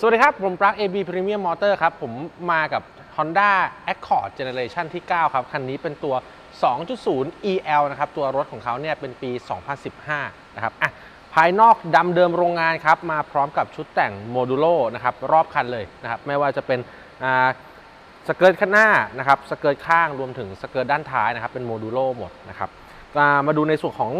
สวัสดีครับ ผมปลั๊ก AB Premium Motor ครับ ผมมากับ Honda Accord Generation ที่ 9 ครับ คันนี้เป็นตัว 2.0 EL นะครับ ตัวรถของเขาเนี่ยเป็นปี 2015 นะครับอะภายนอกดำเดิมโรงงานครับ มาพร้อมกับชุดแต่งโมดูโลนะครับ รอบคันเลยนะครับ ไม่ว่าจะเป็นอ่าสเกิร์ตข้างหน้านะครับ สเกิร์ตข้างรวมถึงสเกิร์ตด้านท้ายนะครับ เป็นโมดูโลหมดนะครับมาดูในส่วนของ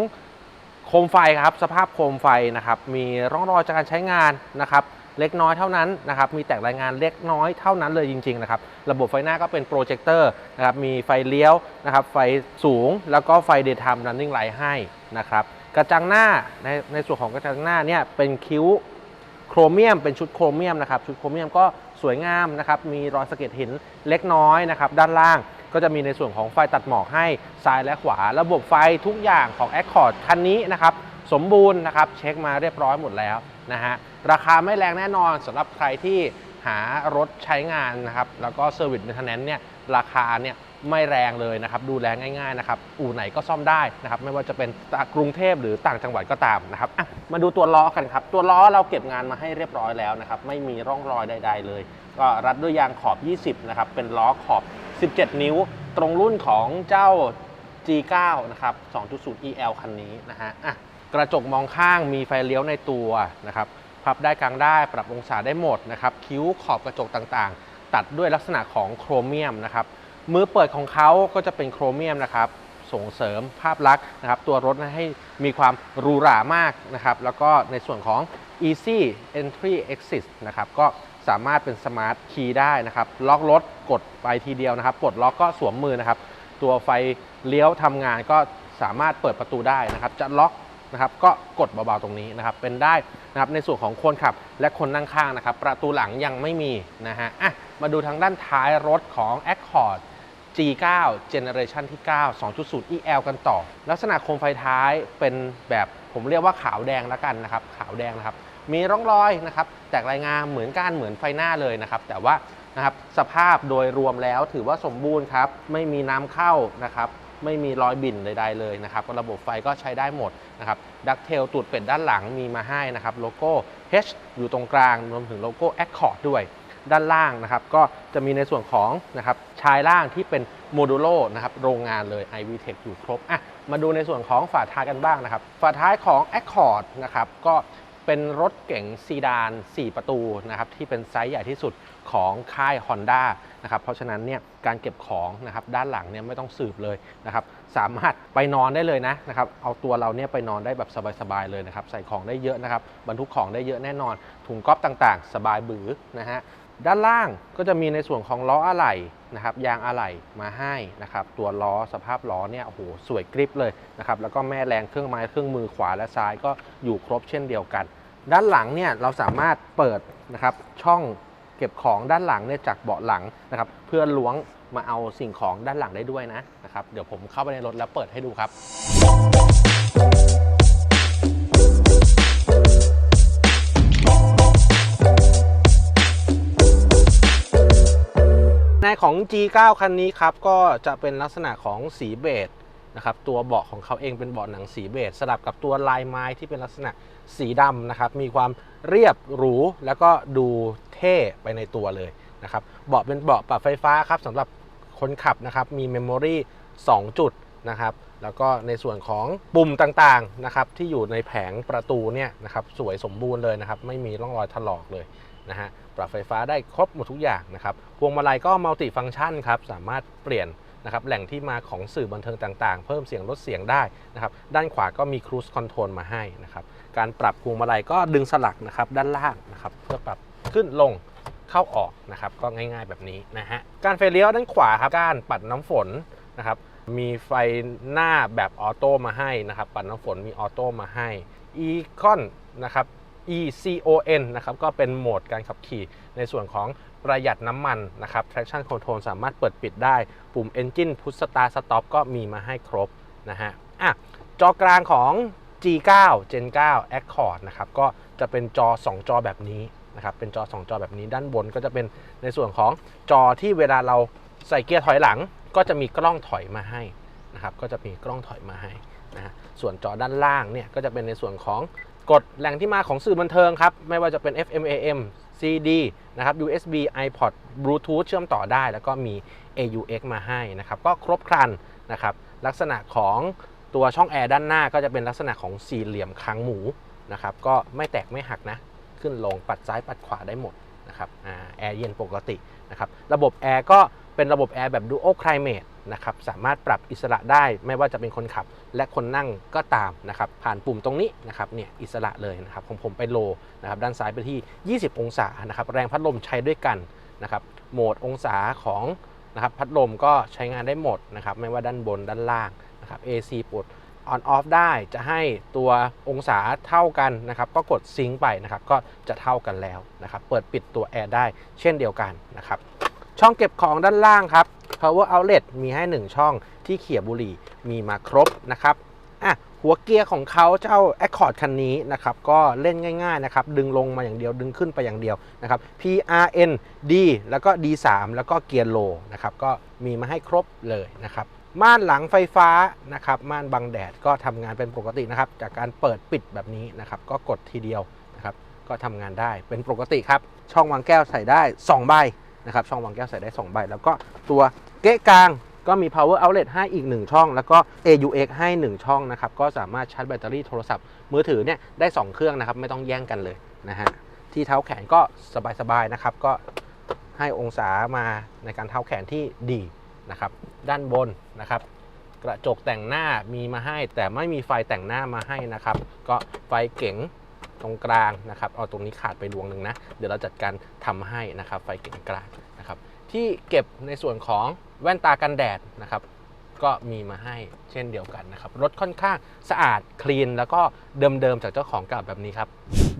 โคมไฟครับ สภาพโคมไฟนะครับ มีร่องรอยจากการใช้งานนะครับ เล็กน้อยเท่านั้นนะครับมีแตกรายงานเล็กน้อยเท่านั้นเลยจริงๆนะครับระบบไฟหน้าก็เป็นโปรเจคเตอร์นะครับมีไฟเลี้ยวนะครับไฟสูงแล้วก็ไฟ daytime running light ให้นะครับกระจังหน้าในในส่วนของกระจังหน้าเนี่ยเป็นคิ้วโครเมียมเป็นชุดโครเมียมนะครับชุดโครเมียมก็สวยงามนะครับมีรอยสะเก็ดหินเล็กน้อยนะครับด้านล่างก็จะมีในส่วนของไฟตัดหมอกให้ซ้ายและขวา ระบบไฟทุกอย่างของ Accord คันนี้นะครับ สมบูรณ์นะครับ เช็คมาเรียบร้อยหมดแล้วนะฮะราคาไม่แรงแน่นอนสำหรับใครที่หารถใช้งานนะครับ แล้วก็เซอร์วิส m ม i เ t น n เนี่ยราคาเนี่ยไม่แรงเลยนะครับ ดูแลง่ายๆนะครับ อู่ไหนก็ซ่อมได้นะครับ ไม่ว่าจะเป็นกรุงเทพหรือต่างจังหวัดก็ตามนะครับมาดูตัวล้อกันครับ ตัวล้อเราเก็บงานมาให้เรียบร้อยแล้วนะครับ ไม่มีร่องรอยใด ๆ เลย ก็รัดด้วยยางขอบ 20 นะครับ เป็นล้อขอบ 17 นิ้ว ตรงรุ่นของเจ้า G9 นะครับ 2.0 EL คันนี้นะฮะอะ กระจกมองข้างมีไฟเลี้ยวในตัวนะครับพับได้กลางได้ปรับองศาได้หมดนะครับคิ้วขอบกระจกต่างๆ ตัดด้วยลักษณะของโครเมียมนะครับมือเปิดของเขาก็จะเป็นโครเมียมนะครับส่งเสริมภาพลักษณ์นะครับตัวรถให้มีความหรูหรามากนะครับแล้วก็ในส่วนของ Easy Entry Exit นะครับก็สามารถเป็นสมาร์ทคีย์ได้นะครับล็อกรถกดไปทีเดียวนะครับปลดล็อกก็สวมมือนะครับ ตัวไฟเลี้ยวทำงานก็สามารถเปิดประตูได้นะครับ จะล็อก นะครับก็กดเบาๆตรงนี้นะครับเป็นได้นะครับในส่วนของคนขับและคนนั่งข้างนะครับประตูหลังยังไม่มีนะฮะอะมาดูทางด้านท้ายรถของ Accord G9 Generation ที่ 9 2.0 EL กันต่อ ลักษณะโคมไฟท้ายเป็นแบบผมเรียกว่าขาวแดงแล้วกันนะครับขาวแดงนะครับมีร่องรอยนะครับแตกรายงานเหมือนกันเหมือนไฟหน้าเลยนะครับแต่ว่านะครับสภาพโดยรวมแล้วถือว่าสมบูรณ์ครับไม่มีน้ำเข้านะครับ ไม่มีรอยบิ่นใดๆเลยนะครับระบบไฟก็ใช้ได้หมดนะครับดักเทลตูดเป็ดด้านหลังมีมาให้นะครับโลโก้ H อยู่ตรงกลางรวมถึงโลโก้ Accord ด้วยด้านล่างนะครับก็จะมีในส่วนของนะครับชายล่างที่เป็นโมดูโลนะครับโรงงานเลย iVTech อยู่ครบอะมาดูในส่วนของฝาท้ายกันบ้างนะครับฝาท้ายของ Accord นะครับก็ เป็นรถเก๋งซีดาน 4 ประตูนะครับที่เป็นไซส์ใหญ่ที่สุดของค่าย Honda นะครับเพราะฉะนั้นเนี่ยการเก็บของนะครับด้านหลังเนี่ยไม่ต้องสืบเลยนะครับสามารถไปนอนได้เลยนะนะครับเอาตัวเราเนี่ยไปนอนได้แบบสบายๆเลยนะครับใส่ของได้เยอะนะครับบรรทุกของได้เยอะแน่นอน ถุงก๊อฟต่างๆ สบายบือนะฮะด้านล่างก็จะมีในส่วนของล้ออะไหล่นะครับยางอะไหล่มาให้นะครับตัวล้อสภาพล้อเนี่ยโอ้โหสวยกริบเลยนะครับแล้วก็แม่แรงเครื่องไม้เครื่องมือขวาและซ้ายก็อยู่ครบเช่นเดียวกัน ด้านหลังเนี่ยเราสามารถเปิดนะครับช่องเก็บของด้านหลังเนี่ยจากเบาะหลังนะครับเพื่อล้วงมาเอาสิ่งของด้านหลังได้ด้วยนะนะครับเดี๋ยวผมเข้าไปในรถแล้วเปิดให้ดูครับในของ G9 คันนี้ครับก็จะเป็นลักษณะของสีเบจนะครับตัวเบาะของเขาเองเป็นเบาะหนังสีเบจสลับกับตัวลายไม้ที่เป็นลักษณะ สีดำนะครับ มีความเรียบหรู แล้วก็ดูเท่ไปในตัวเลยนะครับ เบาะเป็นเบาะปรับไฟฟ้าครับสำหรับคนขับนะครับ มีเมมโมรี่2จุดนะครับ แล้วก็ในส่วนของปุ่มต่างๆนะครับ ที่อยู่ในแผงประตูเนี่ยนะครับ สวยสมบูรณ์เลยนะครับ ไม่มีร่องรอยถลอกเลยนะฮะ ปรับไฟฟ้าได้ครบหมดทุกอย่างนะครับ พวงมาลัยก็มัลติฟังก์ชันครับ สามารถเปลี่ยนนะครับแหล่งที่มาของสื่อบันเทิงต่างๆ เพิ่มเสียงลดเสียงได้นะครับ ด้านขวาก็มีครู e คอนโทรลมาให้นะครับ การปรับพวงมาลัยก็ดึงสลักนะครับด้านล่างนะครับเพื่อปรับขึ้นลงเข้าออกนะครับก็ง่ายๆแบบนี้นะฮะการไฟเลี้ยวด้านขวาครับการปัดน้ำฝนนะครับมีไฟหน้าแบบออโต้มาให้นะครับปัดน้ำฝนมีออโต้มาให้ e c o n นะครับ ECON นะครับก็เป็นโหมดการขับขี่ในส่วนของประหยัดน้ำมันนะครับ traction control สามารถเปิดปิดได้ ปุ่ม engine push start stop ก็มีมาให้ครบนะฮะอะจอกลางของ G9 Gen 9 Accord นะครับก็จะเป็นจอ 2 จอแบบนี้นะครับเป็นจอ 2 จอแบบนี้ด้านบนก็จะเป็นในส่วนของจอที่เวลาเราใส่เกียร์ถอยหลัง ก็จะมีกล้องถอยมาให้นะครับก็จะมีกล้องถอยมาให้นะฮะส่วนจอด้านล่างเนี่ยก็จะเป็นในส่วนของกดแหล่งที่มาของสื่อบันเทิงครับ ไม่ว่าจะเป็น FM AM CD นะครับ USB iPod Bluetooth เชื่อมต่อได้ แล้วก็มี AUX มาให้นะครับ ก็ครบครันนะครับ ลักษณะของ ตัวช่องแอร์ด้านหน้าก็จะเป็นลักษณะของสี่เหลี่ยมค้างหมูนะครับก็ไม่แตกไม่หักนะ ขึ้นลงปัดซ้ายปัดขวาได้หมดนะครับแอร์เย็นปกตินะครับระบบแอร์ก็เป็นระบบแอร์แบบ Dual Climate นะครับสามารถปรับอิสระได้ไม่ว่าจะเป็นคนขับและคนนั่งก็ตามนะครับผ่านปุ่มตรงนี้นะครับเนี่ยอิสระเลยนะครับของผมไปโลนะครับด้านซ้ายไปที่ 20 องศานะครับแรงพัดลมใช้ด้วยกันนะครับโหมดองศาของนะครับพัดลมก็ใช้งานได้หมดนะครับไม่ว่าด้านบนด้านล่าง นะครับ AC ปลด on off ได้จะให้ตัวองศาเท่ากันนะครับก็กดซิงค์ไปนะครับก็จะเท่ากันแล้วนะครับเปิดปิดตัวแอร์ได้เช่นเดียวกันนะครับช่องเก็บของด้านล่างครับ power outlet มีให้ 1 ช่องที่เขี่ยบุหรี่มีมาครบนะครับอะหัวเกียร์ของเขาเจ้า Accord คันนี้นะครับก็เล่นง่ายๆนะครับดึงลงมาอย่างเดียวดึงขึ้นไปอย่างเดียวนะครับ PRN D แล้วก็ D3 แล้วก็เกียร์โลนะครับก็มีมาให้ครบเลยนะครับ ม่านหลังไฟฟ้านะครับม่านบังแดดก็ทำงานเป็นปกตินะครับ จากการเปิดปิดแบบนี้นะครับ ก็กดทีเดียวนะครับ ก็ทำงานได้เป็นปกติครับ ช่องวางแก้วใส่ได้ 2 ใบนะครับ ช่องวางแก้วใส่ได้ 2 ใบ แล้วก็ตัวเก๊ะกลางก็มี power outlet ให้อีก 1 ช่อง แล้วก็ AUX ให้ 1 ช่องนะครับ ก็สามารถชาร์จแบตเตอรี่โทรศัพท์มือถือเนี่ยได้ 2 เครื่องนะครับ ไม่ต้องแย่งกันเลยนะฮะ ที่เท้าแขนก็สบายๆนะครับ ก็ให้องศามาในการเท้าแขนที่ดี นะครับด้านบนนะครับกระจกแต่งหน้ามีมาให้ แต่ไม่มีไฟแต่งหน้ามาให้นะครับ ก็ไฟเก๋งตรงกลางนะครับเอาตรงนี้ขาดไปดวงหนึ่งนะ เดี๋ยวเราจัดการทำให้นะครับไฟเก๋งกลางนะครับ ที่เก็บในส่วนของแว่นตากันแดดนะครับ ก็มีมาให้เช่นเดียวกันนะครับรถค่อนข้างสะอาดคลีนแล้วก็เดิมๆจากเจ้าของเก่าแบบนี้ครับ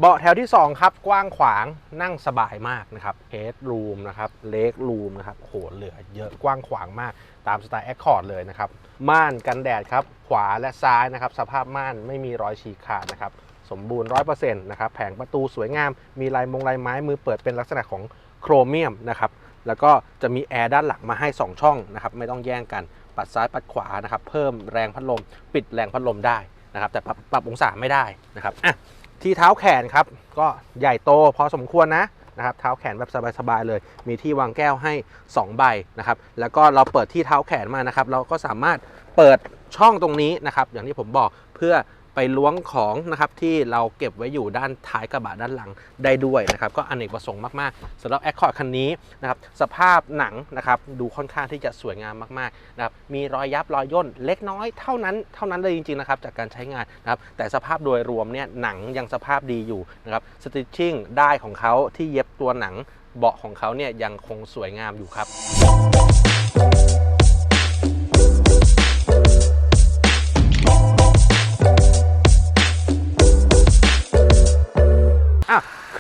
เบาะแถวที่ 2 ครับ กว้างขวางนั่งสบายมากนะครับเฮดรูมนะครับเลกรูมนะครับโหเหลือเยอะกว้างขวางมาก ตามสไตล์แอคคอร์ดเลยนะครับ ม่านกันแดดครับ ขวาและซ้ายนะครับ สภาพม่านไม่มีรอยฉีกขาดนะครับ สมบูรณ์ 100%นะครับแผงประตูสวยงาม มีลายมงลายไม้มือเปิดเป็นลักษณะของโครเมียมนะครับแล้วก็จะมีแอร์ด้านหลังมาให้ 2 ช่องนะครับไม่ต้องแย่งกัน ปัดซ้ายปัดขวานะครับเพิ่มแรงพัดลม ปิดแรงพัดลมได้นะครับแต่ปรับปรับองศาไม่ได้นะครับอะ ที่เท้าแขนครับ ก็ใหญ่โตพอสมควรนะนะครับเท้าแขนแบบสบายๆเลย มีที่วางแก้วให้ 2 ใบนะครับ แล้วก็เราเปิดที่เท้าแขนมานะครับ เราก็สามารถเปิดช่องตรงนี้นะครับ อย่างที่ผมบอกเพื่อ ไปล้วงของนะครับที่เราเก็บไว้อยู่ด้านท้ายกระบะด้านหลังได้ด้วยนะครับก็อเนกประสงค์มากๆสำหรับ Accord คันนี้นะครับสภาพหนังนะครับดูค่อนข้างที่จะสวยงามมากๆนะครับมีรอยยับรอยย่นเล็กน้อยเท่านั้นเท่านั้นเลยจริงๆนะครับจากการใช้งานนะครับแต่สภาพโดยรวมเนี่ยหนังยังสภาพดีอยู่นะครับสติชชิ่งได้ของเขาที่เย็บตัวหนังเบาะของเขาเนี่ยยังคงสวยงามอยู่ครับ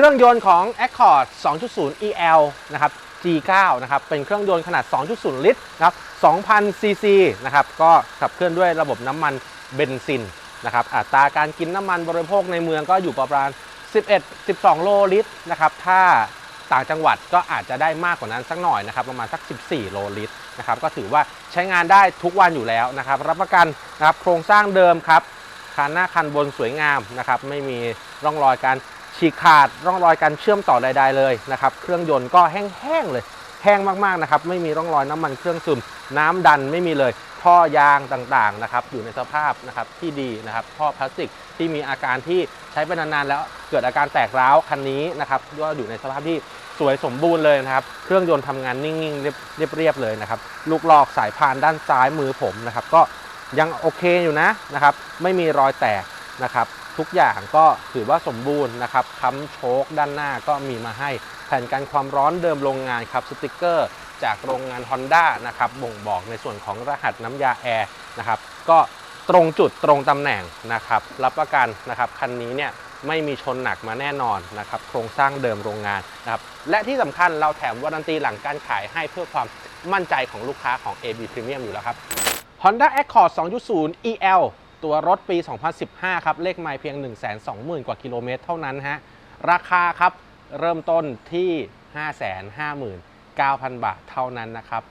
รื่องยนต์ของ Accord 2.0 EL นะครับ G9 นะครับ เป็นเครื่องยนต์ขนาด 2.0 ลิตรนะครับ 2,000 ซีซีนะครับ ก็ขับเคลื่อนด้วยระบบน้ำมันเบนซินนะครับ อัตราการกินน้ำมันบริโภคในเมืองก็อยู่ประมาณ 11-12 โลลิตรนะครับ ถ้าต่างจังหวัดก็อาจจะได้มากกว่านั้นสักหน่อยนะครับ ประมาณสัก 14 โลลิตรนะครับ ก็ถือว่าใช้งานได้ทุกวันอยู่แล้วนะครับ รับประกันนะครับ โครงสร้างเดิมครับ คันหน้าคันบนสวยงามนะครับ ไม่มีร่องรอยการ ฉีกขาดร่องรอยการเชื่อมต่อใดๆเลยนะครับ เครื่องยนต์ก็แห้งๆเลย แห้งมากๆนะครับ ไม่มีร่องรอยน้ำมันเครื่องซึม น้ำดันไม่มีเลย ท่อยางต่างๆนะครับ อยู่ในสภาพนะครับที่ดีนะครับ ท่อพลาสติกที่มีอาการที่ใช้ไปนานๆแล้วเกิดอาการแตกร้าวคันนี้นะครับก็อยู่ในสภาพที่สวยสมบูรณ์เลยนะครับ เครื่องยนต์ทำงานนิ่งๆเรียบเรียบๆเลยนะครับ ลูกลอกสายพานด้านซ้ายมือผมนะครับ ก็ยังโอเคอยู่นะนะครับ ไม่มีรอยแตกนะครับ ทุกอย่างก็ถือว่าสมบูรณ์นะครับค้ำโชคด้านหน้าก็มีมาให้แผ่นกันความร้อนเดิมโรงงานครับสติกเกอร์ จากโรงงาน Honda นะครับบ่งบอกในส่วนของรหัสน้ำยาแอร์นะครับก็ตรงจุดตรงตำแหน่งนะครับรับประกันนะครับคันนี้เนี่ยไม่มีชนหนักมาแน่นอนนะครับโครงสร้างเดิมโรงงานนะครับและที่สำคัญเราแถมวารันตีหลังการขายให้เพื่อความมั่นใจของลูกค้าของ AB Premium อยู่แล้วครับ Honda Accord 2.0 EL ตัวรถปี 2015 ครับ เลขไมล์เพียง 120,000 กว่ากิโลเมตรเท่านั้นฮะ ราคาครับเริ่มต้นที่ 559,000 บาทเท่านั้นนะครับ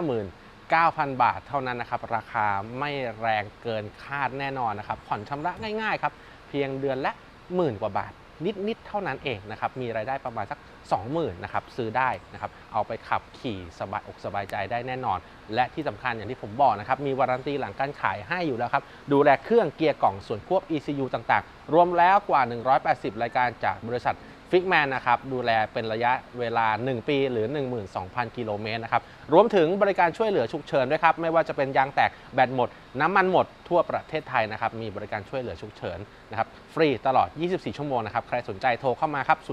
559,000 บาทเท่านั้นนะครับ ราคาไม่แรงเกินคาดแน่นอนนะครับ ผ่อนชำระง่ายๆครับ เพียงเดือนละหมื่นกว่าบาท นิดๆเท่านั้นเองนะครับมีรายได้ประมาณสัก 20,000นะครับซื้อได้นะครับเอาไปขับขี่สบายอกสบายใจได้แน่นอน และที่สำคัญอย่างที่ผมบอกนะครับมีวารันตีหลังการขายให้อยู่แล้วครับดูแลเครื่องเกียร์กล่องส่วนควบ ECU ต่างๆ รวมแล้วกว่า 180 รายการจากบริษัท ฟิกแมนนะครับดูแลเป็นระยะเวลา 1 ปีหรือ 12,000 กิโลเมตรนะครับรวมถึงบริการช่วยเหลือฉุกเฉินด้วยครับ ไม่ว่าจะเป็นยางแตกแบตหมด น้ำมันหมดทั่วประเทศไทยนะครับ มีบริการช่วยเหลือฉุกเฉินนะครับฟรีตลอด 24 ชั่วโมงนะครับ ใครสนใจโทรเข้ามาครับ 095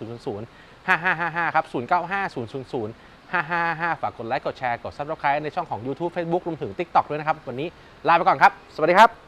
000 5555 ครับ 095 000 555 ฝากกดไลค์กดแชร์กด subscribe ในช่องของ YouTube Facebook รวมถึง TikTok ด้วยนะครับ วันนี้ลาไปก่อนครับ สวัสดีครับ